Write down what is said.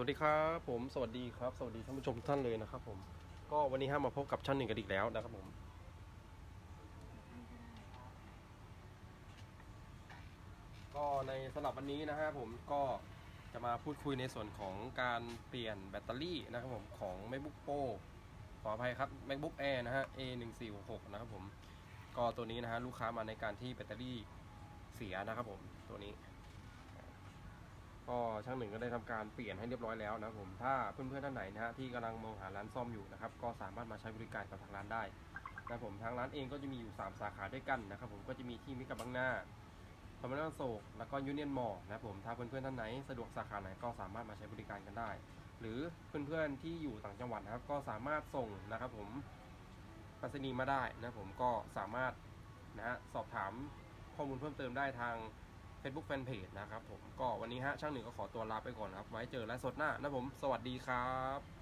วัสดีครับผมสวัสดีครับ สวัสดีท่านผู้ชมทุกท่านเลยนะครับ ผม ก็วันนี้ห้ามาพบกับช่างหนึ่งกันอีกแล้วนะครับผม ก็ในสำหรับวันนี้นะฮะผมก็จะมาพูดคุยในส่วนของการเปลี่ยนแบตเตอรี่นะครับผมของ MacBook Pro ขออภัยครับ MacBook Air นะฮะ A1466 นะครับผม ก็ตัวนี้นะฮะลูกค้ามาในการที่แบตเตอรี่เสียนะครับผมตัวนี้ ก็ช่างหนึ่งก็ได้ทำการเปลี่ยนให้เรียบร้อยแล้วนะครับผมถ้าเพื่อนๆท่านไหนนะฮะที่กำลังมองหาร้านซ่อมอยู่นะครับก็สามารถมาใช้บริการกับทางร้านได้นะครับผมทางร้านเองก็จะมีอยู่ 3 สาขาด้วยกันนะครับผมก็จะมีที่มิกาบังหน้าพารามานโศกแล้วก็ยูเนียนมอลนะครับผมถ้าเพื่อนๆท่านไหนสะดวกสาขาไหนก็สามารถมาใช้บริการกันได้ หรือเพื่อนๆที่อยู่ต่างจังหวัดนะครับ ก็สามารถส่งนะครับผมปรษณีย์มาได้นะครับผมก็สามารถนะฮะสอบถามข้อมูลเพิ่มเติมได้ทาง Facebook Fanpage นะครับผมก็วันนี้ฮะช่างหนึ่งก็ขอตัวลาไปก่อนครับ ไว้เจอและสดหน้านะผม สวัสดีครับ